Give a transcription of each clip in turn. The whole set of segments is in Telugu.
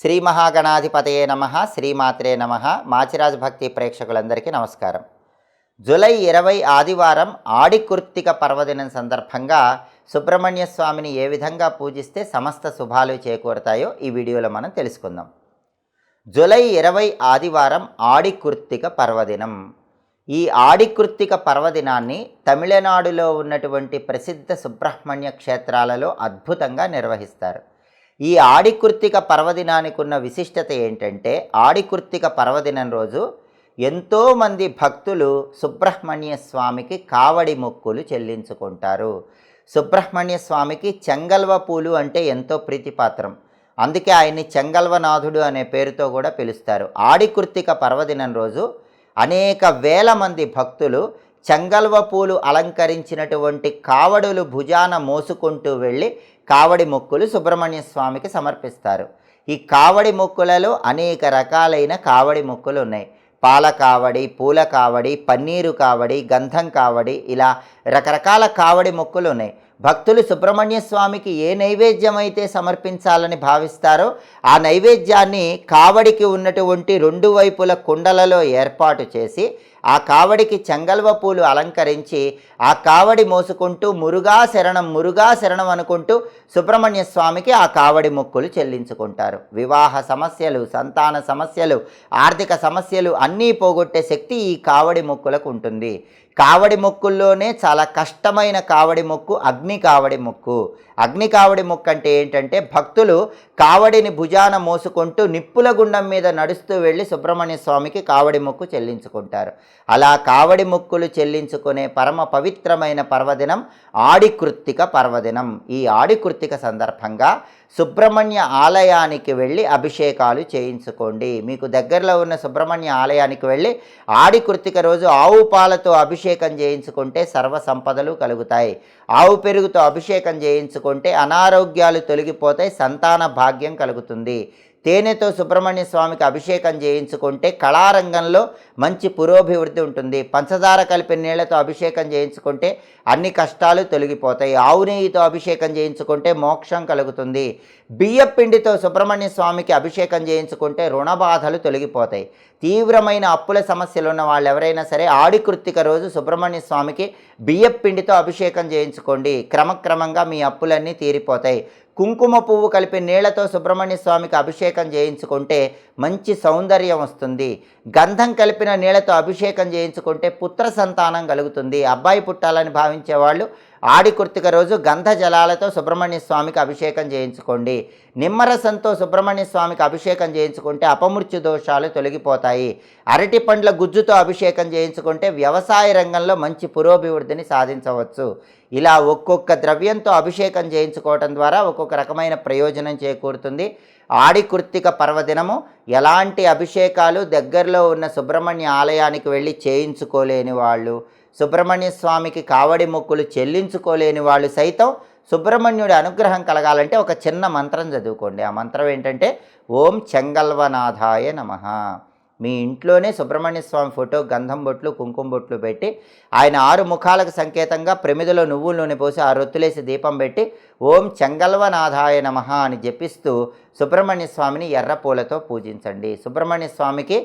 శ్రీ మహాగణాధిపతయే నమ శ్రీమాత్రే నమ. మాచిరాజ్ భక్తి ప్రేక్షకులందరికీ నమస్కారం. జూలై ఇరవై ఆదివారం ఆడికృత్తిక పర్వదినం సందర్భంగా సుబ్రహ్మణ్య స్వామిని ఏ విధంగా పూజిస్తే సమస్త శుభాలు చేకూరుతాయో ఈ వీడియోలో మనం తెలుసుకుందాం. జూలై ఇరవై ఆదివారం ఆడికృత్తిక పర్వదినం. ఈ ఆడికృత్తిక పర్వదినాన్ని తమిళనాడులో ఉన్నటువంటి ప్రసిద్ధ సుబ్రహ్మణ్య క్షేత్రాలలో అద్భుతంగా నిర్వహిస్తారు. ఈ ఆడికృత్తిక పర్వదినానికి ఉన్న విశిష్టత ఏంటంటే ఆడికృత్తిక పర్వదినం రోజు ఎంతోమంది భక్తులు సుబ్రహ్మణ్య స్వామికి కావడి మొక్కులు చెల్లించుకుంటారు. సుబ్రహ్మణ్య స్వామికి చెంగల్వ పూలు అంటే ఎంతో ప్రీతిపాత్రం. అందుకే ఆయన్ని చెంగల్వనాథుడు అనే పేరుతో కూడా పిలుస్తారు. ఆడికృత్తిక పర్వదినం రోజు అనేక వేల మంది భక్తులు చెంగల్వ పూలు అలంకరించినటువంటి కావడులు భుజాన మోసుకుంటూ వెళ్ళి కావడి మొక్కులు సుబ్రహ్మణ్య స్వామికి సమర్పిస్తారు. ఈ కావడి మొక్కులలో అనేక రకాలైన కావడి మొక్కులు ఉన్నాయి. పాల కావడి పూల కావడి పన్నీరు కావడి గంధం కావడి ఇలా రకరకాల కావడి మొక్కులు ఉన్నాయి. భక్తులు సుబ్రహ్మణ్య స్వామికి ఏ నైవేద్యం అయితే సమర్పించాలని భావిస్తారో ఆ నైవేద్యాన్ని కావడికి ఉన్నటువంటి రెండు వైపుల కుండలలో ఏర్పాటు చేసి ఆ కావడికి చెంగల్వ పూలు అలంకరించి ఆ కావడి మోసుకుంటూ మురుగా శరణం మురుగా శరణం అనుకుంటూ సుబ్రహ్మణ్య స్వామికి ఆ కావడి మొక్కులు చెల్లించుకుంటారు. వివాహ సమస్యలు సంతాన సమస్యలు ఆర్థిక సమస్యలు అన్నీ పోగొట్టే శక్తి ఈ కావడి మొక్కులకు ఉంటుంది. కావడి మొక్కుల్లోనే చాలా కష్టమైన కావడి మొక్కు అగ్ని కావడి మొక్కు. అగ్ని కావడి మొక్కు అంటే ఏంటంటే భక్తులు కావడిని భుజాన మోసుకుంటూ నిప్పుల గుండం మీద నడుస్తూ వెళ్ళి సుబ్రహ్మణ్య స్వామికి కావడి మొక్కు చెల్లించుకుంటారు. అలా కావడి మొక్కులు చెల్లించుకునే పరమ పవిత్రమైన పర్వదినం ఆడికృత్తిక పర్వదినం. ఈ ఆడికృత్తిక సందర్భంగా సుబ్రహ్మణ్య ఆలయానికి వెళ్ళి అభిషేకాలు చేయించుకోండి. మీకు దగ్గరలో ఉన్న సుబ్రహ్మణ్య ఆలయానికి వెళ్ళి ఆడికృత్తిక రోజు ఆవు పాలతో అభిషేకం చేయించుకుంటే సర్వ సంపదలు కలుగుతాయి. ఆవు పెరుగుతో అభిషేకం చేయించుకుంటే అనారోగ్యాలు తొలగిపోతాయి సంతాన భాగ్యం కలుగుతుంది. తేనెతో సుబ్రహ్మణ్య స్వామికి అభిషేకం చేయించుకుంటే కళారంగంలో మంచి పురోభివృద్ధి ఉంటుంది. పంచదార కలిపిన నీళ్ళతో అభిషేకం చేయించుకుంటే అన్ని కష్టాలు తొలగిపోతాయి. ఆవు నెయ్యితో అభిషేకం చేయించుకుంటే మోక్షం కలుగుతుంది. బియ్యపిండితో సుబ్రహ్మణ్య స్వామికి అభిషేకం చేయించుకుంటే రుణబాధలు తొలగిపోతాయి. తీవ్రమైన అప్పుల సమస్యలు ఉన్న వాళ్ళు ఎవరైనా సరే ఆడికృత్తిక రోజు సుబ్రహ్మణ్య స్వామికి బియ్యపిండితో అభిషేకం చేయించుకోండి. క్రమక్రమంగా మీ అప్పులన్నీ తీరిపోతాయి. కుంకుమ పువ్వు కలిపి నీళ్ళతో సుబ్రహ్మణ్య స్వామికి అభిషేకం చేయించుకుంటే మంచి సౌందర్యం వస్తుంది. గంధం కలిపిన నీళ్ళతో అభిషేకం చేయించుకుంటే పుత్ర సంతానం కలుగుతుంది. అబ్బాయి పుట్టాలని భావించే వాళ్ళు కుర్తిక రోజు గంధ జలాలతో సుబ్రహ్మణ్య స్వామికి అభిషేకం చేయించుకోండి. నిమ్మరసంతో సుబ్రహ్మణ్య స్వామికి అభిషేకం చేయించుకుంటే అపమృత్యు దోషాలు తొలగిపోతాయి. అరటి పండ్ల గుజ్జుతో అభిషేకం చేయించుకుంటే వ్యవసాయ రంగంలో మంచి పురోభివృద్ధిని సాధించవచ్చు. ఇలా ఒక్కొక్క ద్రవ్యంతో అభిషేకం చేయించుకోవటం ద్వారా ఒక్కొక్క రకమైన ప్రయోజనం చేకూరుతుంది. ఆడికృత్తిక పర్వదినము ఎలాంటి అభిషేకాలు దగ్గరలో ఉన్న సుబ్రహ్మణ్య ఆలయానికి వెళ్ళి చేయించుకోలేని వాళ్ళు సుబ్రహ్మణ్య స్వామికి కావడి మొక్కులు చెల్లించుకోలేని వాళ్ళు సైతం సుబ్రహ్మణ్యుడి అనుగ్రహం కలగాలంటే ఒక చిన్న మంత్రం చదువుకోండి. ఆ మంత్రం ఏంటంటే ఓం చెంగల్వనాథాయ నమ. మీ ఇంట్లోనే సుబ్రహ్మణ్య స్వామి ఫోటో గంధం బొట్లు కుంకుమ బొట్లు పెట్టి ఆయన ఆరు ముఖాలకు సంకేతంగా ప్రమిదలో నువ్వుల నూనె పోసి ఆ రొత్తులేసి దీపం పెట్టి ఓం చెంగల్వనాథాయ నమ అని జపిస్తూ సుబ్రహ్మణ్య స్వామిని ఎర్ర పూలతో పూజించండి. సుబ్రహ్మణ్య స్వామికి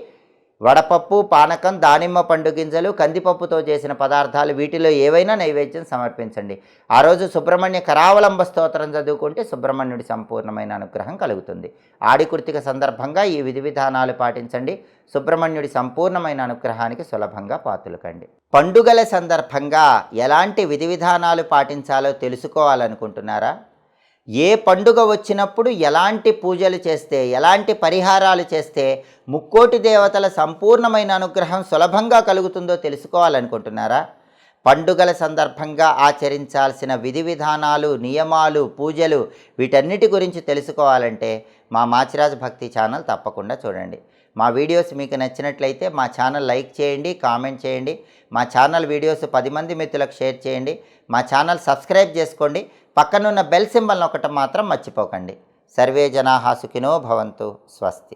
వడపప్పు పానకం దానిమ్మ పండు గింజలు కందిపప్పుతో చేసిన పదార్థాలు వీటిలో ఏవైనా నైవేద్యం సమర్పించండి. ఆ రోజు సుబ్రహ్మణ్య కరావలంబ స్తోత్రం చదువుకుంటే సుబ్రహ్మణ్యుడి సంపూర్ణమైన అనుగ్రహం కలుగుతుంది. ఆడికృతిక సందర్భంగా ఈ విధి విధానాలు పాటించండి. సుబ్రహ్మణ్యుడి సంపూర్ణమైన అనుగ్రహానికి సులభంగా పాతులకండి. పండుగల సందర్భంగా ఎలాంటి విధి విధానాలు పాటించాలో తెలుసుకోవాలనుకుంటున్నారా? ఏ పండుగ వచ్చినప్పుడు ఎలాంటి పూజలు చేస్తే ఎలాంటి పరిహారాలు చేస్తే ముక్కోటి దేవతల సంపూర్ణమైన అనుగ్రహం సులభంగా కలుగుతుందో తెలుసుకోవాలనుకుంటున్నారా? పండుగల సందర్భంగా ఆచరించాల్సిన విధి విధానాలు నియమాలు పూజలు వీటన్నిటి గురించి తెలుసుకోవాలంటే మా మాచిరాజ్ భక్తి ఛానల్ తప్పకుండా చూడండి. మా వీడియోస్ మీకు నచ్చినట్లయితే మా ఛానల్ లైక్ చేయండి కామెంట్ చేయండి. మా ఛానల్ వీడియోస్ పది మంది మిత్రులకు షేర్ చేయండి. మా ఛానల్ సబ్స్క్రైబ్ చేసుకోండి. పక్కనున్న బెల్ సింబల్ ఒకటి మాత్రం మర్చిపోకండి. సర్వే జనాహా సుఖినో భవంతు. స్వస్తి.